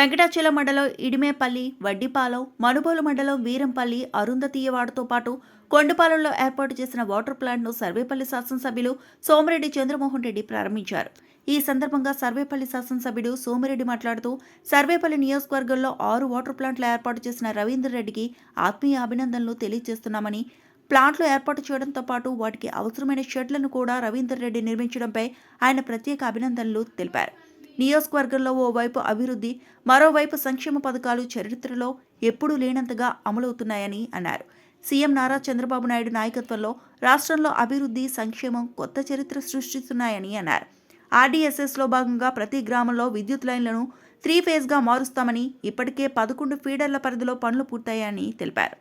వెంకటాచలం మండలం ఇడిమేపల్లి వడ్డిపాలెం మనుబోలు మండలం వీరంపల్లి అరుంధతీయవాడతో పాటు కొండపాలెంలో ఏర్పాటు చేసిన వాటర్ ప్లాంట్ను సర్వేపల్లి శాసనసభ్యులు సోమిరెడ్డి చంద్రమోహన్ రెడ్డి ప్రారంభించారు. ఈ సందర్భంగా సర్వేపల్లి శాసనసభ్యుడు సోమిరెడ్డి మాట్లాడుతూ సర్వేపల్లి నియోజకవర్గంలో ఆరు వాటర్ ప్లాంట్లు ఏర్పాటు చేసిన రవీందర్ రెడ్డికి ఆత్మీయ అభినందనలు తెలియజేస్తున్నామని ప్లాంట్లు ఏర్పాటు చేయడంతో పాటు వాటికి అవసరమైన షెడ్లను కూడా రవీందర్ రెడ్డి నిర్మించడంపై ఆయన ప్రత్యేక అభినందనలు తెలిపారు. నియోజకవర్గంలో ఓవైపు అభివృద్ధి మరోవైపు సంక్షేమ పథకాలు చరిత్రలో ఎప్పుడూ లేనంతగా అమలవుతున్నాయని అన్నారు. సీఎం నారా చంద్రబాబు నాయుడు నాయకత్వంలో రాష్ట్రంలో అభివృద్ధి సంక్షేమం కొత్త చరిత్ర సృష్టిస్తున్నాయని అన్నారు. ఆర్డీఎస్ఎస్లో భాగంగా ప్రతి గ్రామంలో విద్యుత్ లైన్లను త్రీ ఫేజ్గా మారుస్తామని ఇప్పటికే పదకొండు ఫీడర్ల పరిధిలో పనులు పూర్తయ్యాయని తెలిపారు.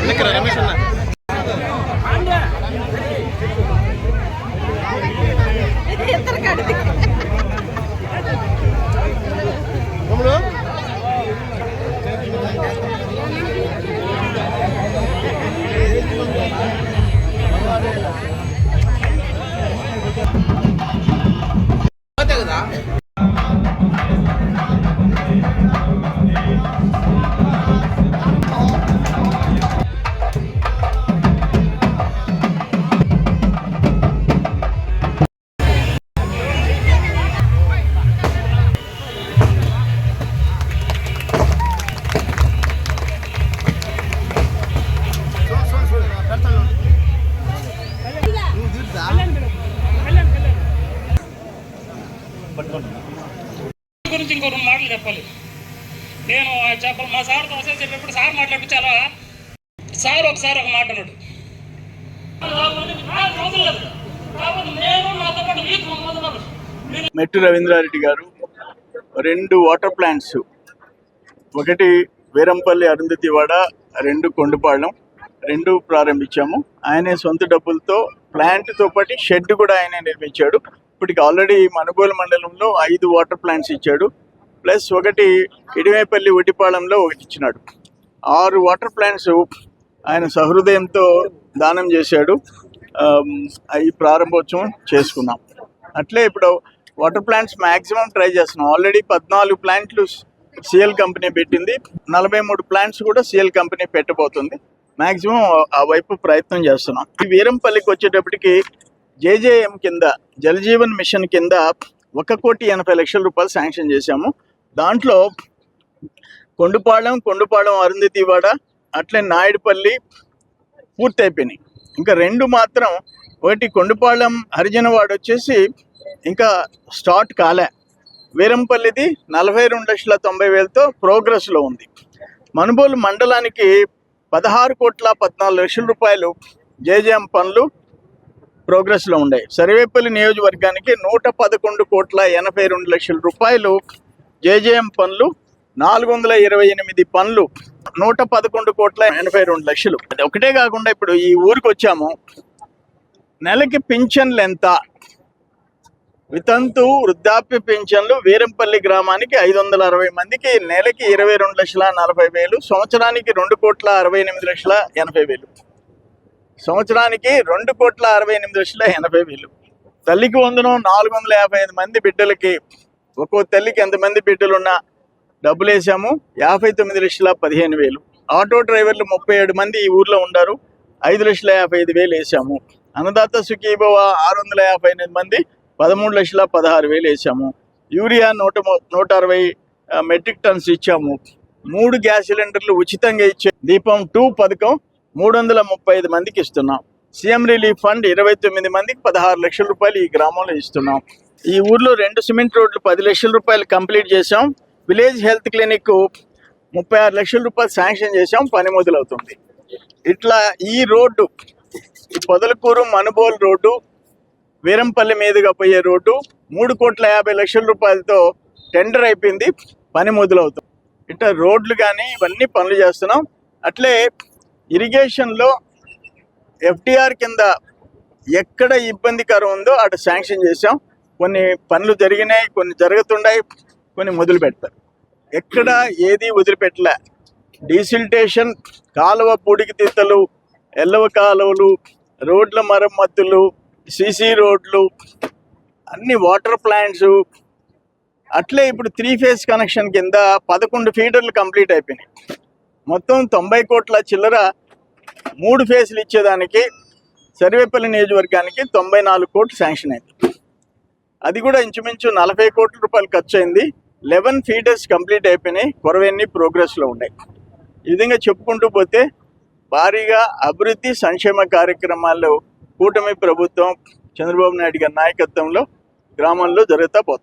நினைக்கிற ரமேஷ் அண்ணா గురించి ఇంకో రెండు మాటలు చెప్పాలి. నేను చెప్పాలి మా సార్తో ఒకసారి చెప్పేప్పుడు సార్ మాట్లాడుతూ చాలా సార్ ఒకసారి ఒక మాట అన్నాడు. మెట్టు రవీంద్రారెడ్డి గారు రెండు వాటర్ ప్లాంట్స్ ఒకటి వీరంపల్లి అరుంధతివాడ రెండు కొండపాళెం రెండు ప్రారంభించాము. ఆయనే సొంత డబ్బులతో ప్లాంట్తో పాటు షెడ్ కూడా ఆయనే నిర్మించాడు. ఇప్పటికి ఆల్రెడీ మనుగోల మండలంలో ఐదు వాటర్ ప్లాంట్స్ ఇచ్చాడు. ప్లస్ ఒకటి ఇడిమేపల్లి ఒడ్డిపాళెంలో ఒకటి ఇచ్చినాడు. ఆరు వాటర్ ప్లాంట్స్ ఆయన సహృదయంతో దానం చేశాడు. అవి ప్రారంభోత్సవం చేసుకున్నాం. అట్లే ఇప్పుడు వాటర్ ప్లాంట్స్ మాక్సిమం ట్రై చేస్తున్నాం. ఆల్రెడీ పద్నాలుగు ప్లాంట్లు సిఎల్ కంపెనీ పెట్టింది. నలభై మూడు ప్లాంట్స్ కూడా సిఎల్ కంపెనీ పెట్టబోతుంది. మాక్సిమం ఆ వైపు ప్రయత్నం చేస్తున్నాం. ఈ వీరంపల్లికి వచ్చేటప్పటికి జేజేఎం కింద జలజీవన్ మిషన్ కింద ఒక కోటి ఎనభై లక్షల రూపాయలు శాంక్షన్ చేశాము. దాంట్లో కొండుపాళెం కొండుపాళెం అరుంధతివాడ అట్లే నాయుడుపల్లి పూర్తి అయిపోయినాయి ఇంకా రెండు మాత్రం ఒకటి కొండపాళెం హరిజనవాడ వచ్చేసి ఇంకా స్టార్ట్ కాలే. వీరంపల్లిది నలభై రెండు లక్షల తొంభై వేలతో ప్రోగ్రెస్లో ఉంది. మనుబోలు మండలానికి పదహారు కోట్ల పద్నాలుగు లక్షల రూపాయలు జేజేఎం పనులు ప్రోగ్రెస్లో ఉన్నాయి సర్వేపల్లి నియోజకవర్గానికి నూట పదకొండు కోట్ల ఎనభై రెండు లక్షల రూపాయలు జేజేఎం పనులు నాలుగు వందల ఇరవై ఎనిమిది పనులు నూట పదకొండు కోట్ల ఎనభై రెండు లక్షలు. అది ఒకటే కాకుండా ఇప్పుడు ఈ ఊరికి వచ్చాము. నెలకి పింఛన్లు ఎంత వితంతు వృద్ధాప్య పింఛన్లు వీరంపల్లి గ్రామానికి ఐదు వందల అరవై మందికి నెలకి ఇరవై రెండు లక్షల నలభై వేలు సంవత్సరానికి రెండు కోట్ల అరవై ఎనిమిది లక్షల ఎనభై వేలు. సంవత్సరానికి రెండు కోట్ల అరవై ఎనిమిది లక్షల ఎనభై వేలు. తల్లికి వందనం నాలుగు వందల యాభై ఐదు మంది బిడ్డలకి. ఒక్కో తల్లికి ఎంతమంది బిడ్డలున్నా డబ్బులు వేసాము. యాభై తొమ్మిది లక్షల పదిహేను వేలు. ఆటో డ్రైవర్లు ముప్పై ఏడు మంది ఈ ఊర్లో ఉన్నారు ఐదు లక్షల యాభై ఐదు వేలు వేసాము. అన్నదాత సుఖీభవ ఆరు వందల యాభై ఎనిమిది మంది పదమూడు లక్షల పదహారు వేలు వేసాము. యూరియా నూట నూట అరవై మెట్రిక్ టన్స్ ఇచ్చాము. మూడు గ్యాస్ సిలిండర్లు ఉచితంగా ఇచ్చే దీపం టూ పథకం మూడు వందల ముప్పై ఐదు మందికి ఇస్తున్నాం. సీఎం రిలీఫ్ ఫండ్ ఇరవై తొమ్మిది మందికి పదహారు లక్షల రూపాయలు ఈ గ్రామంలో ఇస్తున్నాం. ఈ ఊర్లో రెండు సిమెంట్ రోడ్లు పది లక్షల రూపాయలు కంప్లీట్ చేసాం విలేజ్ హెల్త్ క్లినిక్ ముప్పై ఆరు లక్షల రూపాయలు శాంక్షన్ చేసాం పని మొదలవుతుంది. ఇట్లా ఈ రోడ్డు ఈ పొదలకూరు మనుబోల్ రోడ్డు వీరంపల్లి మీదుగా పోయే రోడ్డు మూడు కోట్ల యాభై లక్షల రూపాయలతో టెండర్ అయిపోయింది. పని మొదలవుతుంది. ఇట్లా రోడ్లు కానీ ఇవన్నీ పనులు చేస్తున్నాం. అట్లే ఇరిగేషన్లో ఎఫ్టీఆర్ కింద ఎక్కడ ఇబ్బందికరం ఉందో అటు శాంక్షన్ చేసాం కొన్ని పనులు జరిగినాయి కొన్ని జరుగుతున్నాయి కొన్ని మొదలు పెడతారు ఎక్కడ ఏది వదిలిపెట్టలే. డీసిల్టేషన్ కాలువ పూడికితీతలు ఎల్లవ కాలువలు రోడ్ల మరమ్మతులు సిసి రోడ్లు అన్ని వాటర్ ప్లాంట్స్. అట్లే ఇప్పుడు త్రీ ఫేజ్ కనెక్షన్ కింద పదకొండు ఫీడర్లు కంప్లీట్ అయిపోయినాయి. మొత్తం తొంభై కోట్ల చిల్లర మూడు ఫేజ్లు ఇచ్చేదానికి సర్వేపల్లి నియోజకవర్గానికి తొంభై నాలుగు కోట్లు శాంక్షన్ అయింది. అది కూడా ఇంచుమించు నలభై కోట్ల రూపాయలు ఖర్చు అయింది లెవెన్ ఫీటర్స్ కంప్లీట్ అయిపోయినాయి. కొరవన్నీ ప్రోగ్రెస్లో ఉన్నాయి. ఈ విధంగా చెప్పుకుంటూ పోతే భారీగా అభివృద్ధి సంక్షేమ కార్యక్రమాల్లో కూటమి ప్రభుత్వం చంద్రబాబు నాయుడు గారి నాయకత్వంలో గ్రామంలో జరుగుతూ పోతాం